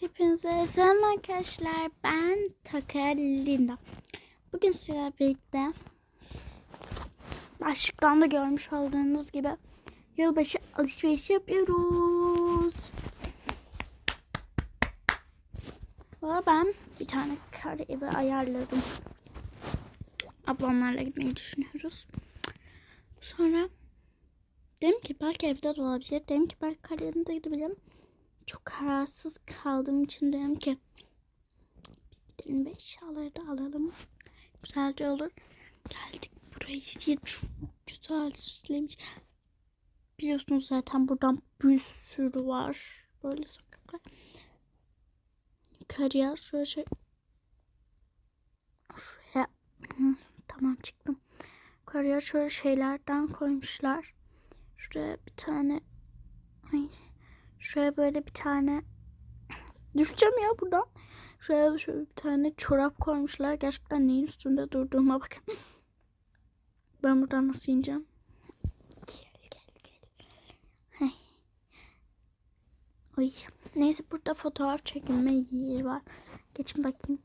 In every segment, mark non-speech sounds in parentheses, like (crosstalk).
Hepinize selam arkadaşlar. Ben Taka Linda. Bugün sizlerle birlikte başlıktan da görmüş olduğunuz gibi yılbaşı alışveriş yapıyoruz. Valla ben bir tane kare evi ayarladım. Ablamlarla gitmeyi düşünüyoruz. Sonra dedim ki belki evde de olabilir. Dedim ki belki kariyerinde de gidebilirim çok kararsız kaldığım için diyorum ki biz gidelim ve eşyaları da alalım. Güzelce olur. Geldik buraya çok güzel süslemiş. Biliyorsunuz zaten buradan bir sürü var. Böyle sokaklar. Yukarıya şöyle şey. Şuraya. Tamam çıktım. Yukarıya şöyle şeylerden koymuşlar. Şuraya bir tane. Ay. Şuraya böyle bir tane düşeceğim ya buradan. Şuraya şöyle bir tane çorap koymuşlar. Gerçekten neyin üstünde durduğuma bakın. Ben buradan nasıl ineceğim? Gel gel gel. Hey. Oy. Neyse burada fotoğraf çekilme yeri var. Geçin bakayım.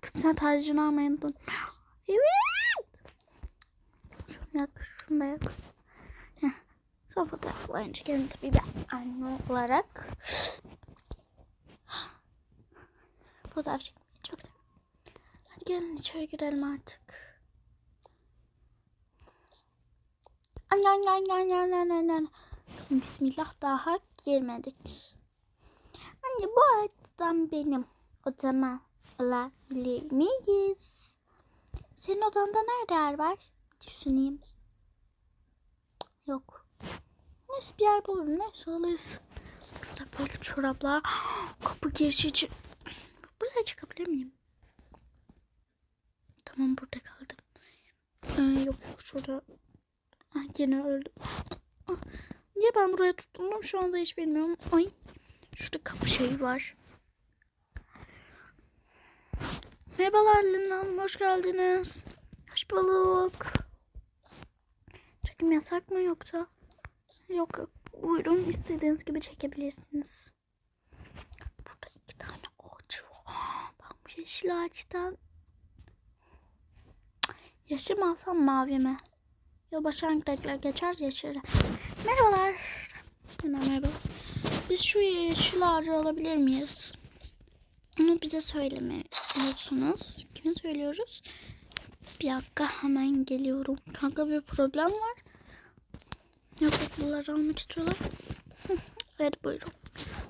Kız sen tacını almayı. Evet. Şunu yak, şunu da yak. Son fotoğraflarını çekelim tabii ben anne olarak. Fotoğraf çekmeyi çok seviyorum. Hadi gelin içeri girelim artık. Ay ay ay ay ay ay. Kızım bismillah daha girmedik. Anne bu adam benim odama alabilir miyiz? Senin odanda nerede yer var? Düşüneyim. Yok. Neyse bir yer bulurum. Neyse alırız. Burada böyle çoraplar. (gasps) Kapı geçici. Buraya çıkabilir miyim? Tamam burada kaldım. Ee, yok şurada. Ah, yine öldüm. (gasps) Niye ben buraya tutundum şu anda hiç bilmiyorum. Ay. Şurada kapı şeyi var. Merhabalar Lina. Hoş geldiniz. Hoş bulduk. Çekim yasak mı yoksa? Yok. Buyurun istediğiniz gibi çekebilirsiniz. Burada iki tane ağaç var. Ben bu yeşil ağaçtan yeşil mi alsam mavi mi? Yılbaşı hangi renkler geçer yeşil. Merhabalar. Yine merhaba. Biz şu yeşil ağacı alabilir miyiz? Onu bize söylemiyorsunuz. Kime söylüyoruz? Bir dakika hemen geliyorum. Kanka bir problem var. Bunları almak istiyorlar. evet buyurun.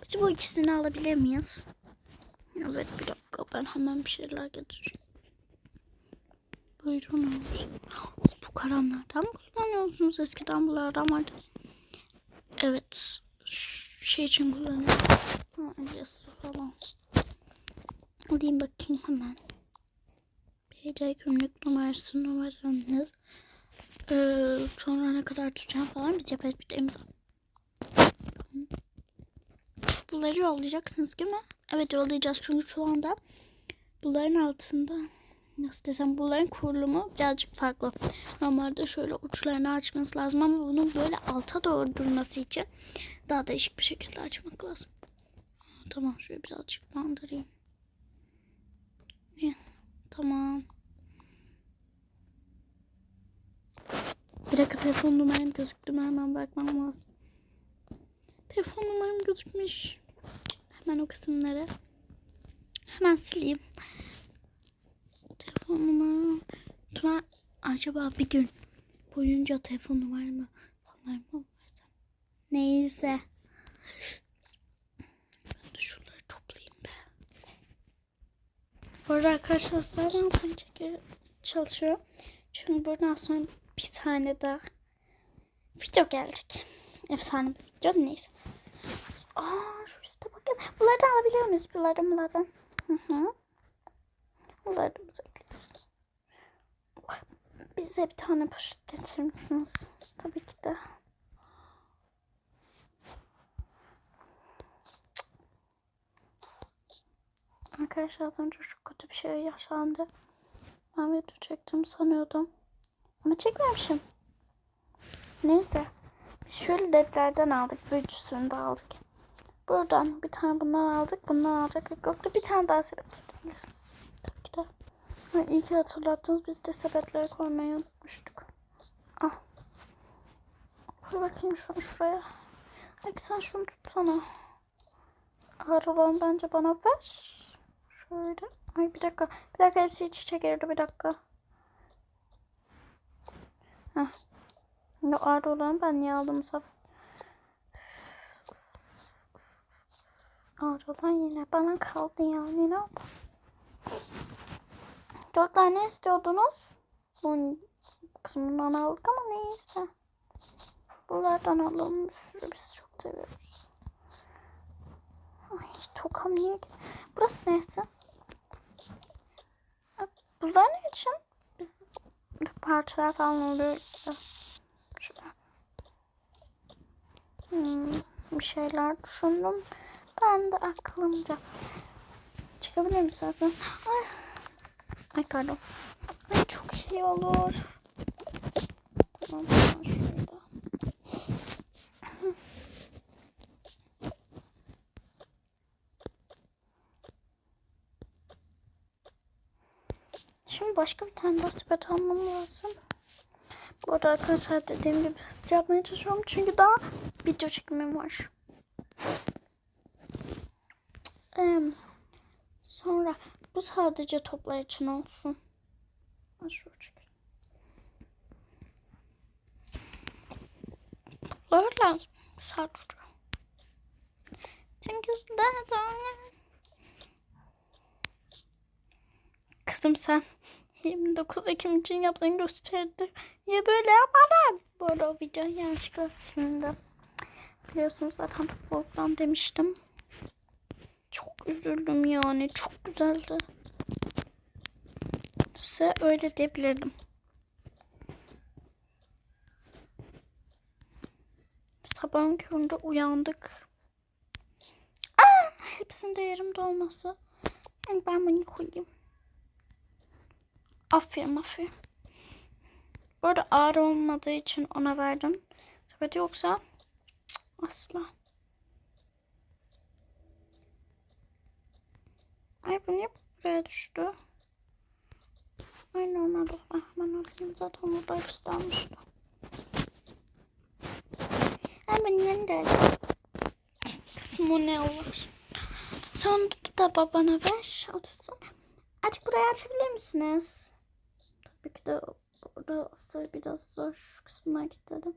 Biz bu ikisini alabilir miyiz? Evet bir dakika ben hemen bir şeyler getireyim. Buyurun bu karamlardan mı kullanıyorsunuz? Eskiden bunlardan vardı. Evet. Şey için kullanıyorum. Ha, yes, falan. Alayım bakayım hemen. BC günlük numarası numaranız. Ee, sonra ne kadar tutacağım falan biz yaparız bir de imza. Tamam. Siz bunları yollayacaksınız değil mi? Evet yollayacağız çünkü şu anda bunların altında nasıl desem bunların kurulumu birazcık farklı. Normalde şöyle uçlarını açması lazım ama bunun böyle alta doğru durması için daha değişik bir şekilde açmak lazım. Tamam şöyle birazcık bandırayım. Tamam. Bir dakika telefon numaram gözüktü mü hemen bakmam lazım. Telefon numaram gözükmüş. Hemen o kısımları. Hemen sileyim. Telefon numaram. Tuna acaba bir gün boyunca telefon numaramı falan mı versem? Neyse. Ben de şunları toplayayım be. Bu arkadaşlar zaten çekiyor çalışıyor. Çünkü buradan sonra bir tane daha video gelecek. Efsane bir video neyse. Aa şurada bakın. Bunları da alabiliyor muyuz? Bunları bunları. Hı hı. Bunları da bize bir tane poşet getirir misiniz? Tabii ki de. Arkadaşlar az önce çok kötü bir şey yaşandı. Ben video çektim sanıyordum. Ama çekmemişim. Neyse. Biz şöyle ledlerden aldık. Büyücüsünü de aldık. Buradan bir tane bundan aldık. Bundan alacak. Yoktu bir tane daha sepet istemişsiniz. Tabii ki de. Ha, iyi ki hatırlattınız. Biz de sepetlere koymayı unutmuştuk. Ah. Koy bakayım şunu şuraya. Ay sen şunu tutsana. Ağır bence bana ver. Şöyle. Ay bir dakika. Bir dakika hepsi iç içe girdi bir dakika. Heh. Şimdi ağır olanı ben niye aldım bu sefer? Ağır olan yine bana kaldı yani ne yapayım? Çocuklar ne istiyordunuz? Bu kısmından aldık ama neyse. Buralardan alalım. Bir sürü biz çok seviyoruz. Ay tokam niye? Burası neyse. Bunlar ne için? Parçalar falan oluyor. Şöyle. Hmm, bir şeyler düşündüm. Ben de aklımca. Çıkabilir misin? Ay. Ay pardon. Ay çok iyi olur. Tamam tamam şurada. Şimdi başka bir tane daha sepet almam lazım. Bu arada arkadaşlar dediğim gibi hızlı yapmaya çalışıyorum. Çünkü daha video çekimim var. Em, sonra bu sadece toplar için olsun. Çekelim. Toplar lazım. Sadece. Çünkü daha sonra... Kızım sen 29 Ekim için yaptığın gösterdi. Ya böyle yapmadan. Bu arada o video yanlışlıkla silindi. Biliyorsunuz zaten toplam demiştim. Çok üzüldüm yani. Çok güzeldi. Size öyle diyebilirdim. Sabahın köründe uyandık. Aa, hepsinde yarım dolması. Yani ben bunu koyayım. Aferin aferin. Bu arada ağır olmadığı için ona verdim. Sepeti yoksa asla. Ay bu niye buraya düştü? Ay normal o. Ah ben alayım zaten burada üstlenmişti. Ay bunun da kısmı ne olur? Sen da babana ver. O tutsun. Artık burayı açabilir misiniz? De aslında biraz zor şu kısmına gidelim.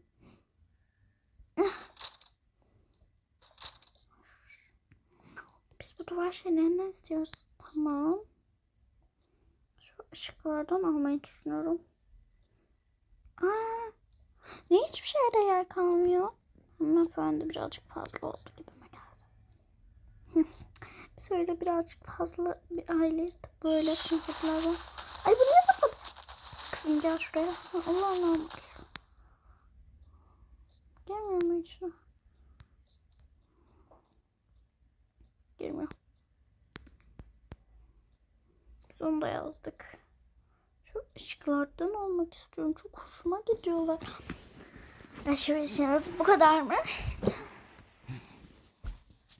Biz bu duvar şeylerinden istiyoruz. Tamam. Şu ışıklardan almayı düşünüyorum. Aa, niye hiçbir şeyde yer kalmıyor? Hanımefendi birazcık fazla oldu gibime geldi. Biz öyle birazcık fazla bir aileyiz böyle konseptler var. Ay bu niye Kızım gel şuraya. Allah Allah. Gelmiyor mu içine? Gelmiyor. Biz onu da yazdık. Şu ışıklardan olmak istiyorum. Çok hoşuma gidiyorlar. Alışverişiniz bu kadar mı?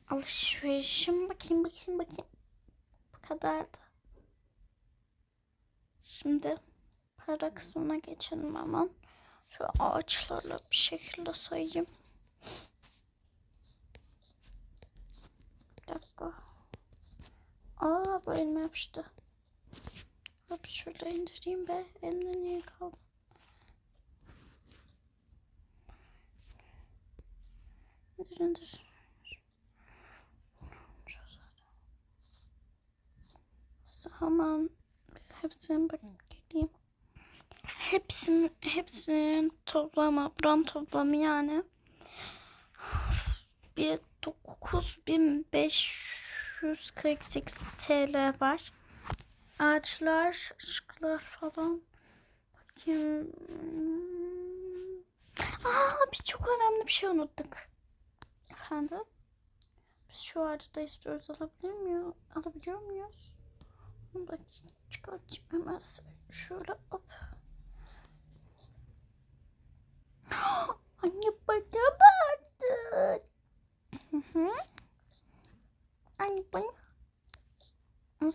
Alışverişim bakayım bakayım bakayım. Bu kadardı. Şimdi para kısmına geçelim hemen. Şu ağaçlarla bir şekilde sayayım. Bir dakika. Aa bu elime yapıştı. Hop şurada indireyim be. Elimde niye kaldı? İndir indir. Hemen hepsini bak geleyim. Hepsinin, hepsinin toplamı, buranın toplamı yani bir 9548 TL var. Ağaçlar, ışıklar falan. Bakayım. Aa, biz çok önemli bir şey unuttuk. Efendim? Biz şu ağacı da istiyoruz. Alabilir miyiz? Alabiliyor muyuz? Bak çıkartayım hemen şöyle hop.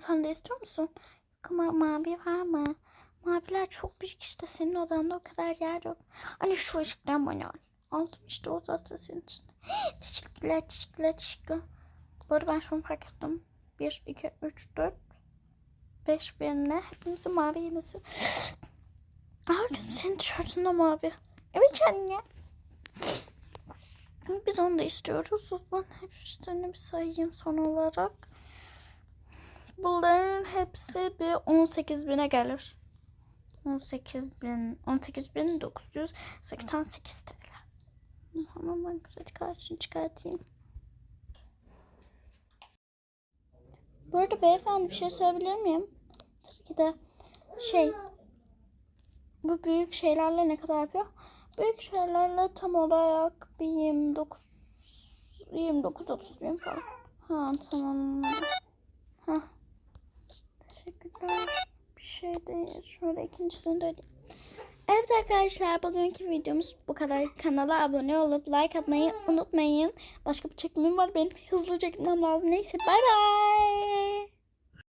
Sen de istiyor musun? Ama mavi var mı? Maviler çok büyük işte. Senin odanda o kadar yer yok. Hani şu ışıktan bana al. Aldım işte o zaten senin için. (gasps) Teşekkürler, teşekkürler, teşekkürler. Bu arada ben şunu fark ettim. 1, 2, 3, 4, 5 benimle. Hepimizin mavi yemesi. (gasps) Aa kızım senin tişörtün de mavi. Evet anne. Biz onu da istiyoruz. Zaman hepsini bir sayayım son olarak. Bunların hepsi bir 18 bine gelir. 18 bin, 18 bin 988 TL. Hemen ben kredi kartını çıkartayım. Bu arada beyefendi bir şey söyleyebilir miyim? Tabii ki de şey bu büyük şeylerle ne kadar yapıyor? Büyük şeylerle tam olarak bir 29 29 30 bin falan. Ha tamam. Ha. Teşekkürler. Bir şey değil. Şöyle ikincisini de. Evet arkadaşlar bugünkü videomuz bu kadar. Kanala abone olup like atmayı unutmayın. Başka bir çekimim var benim hızlıca gitmem lazım. Neyse bay bay.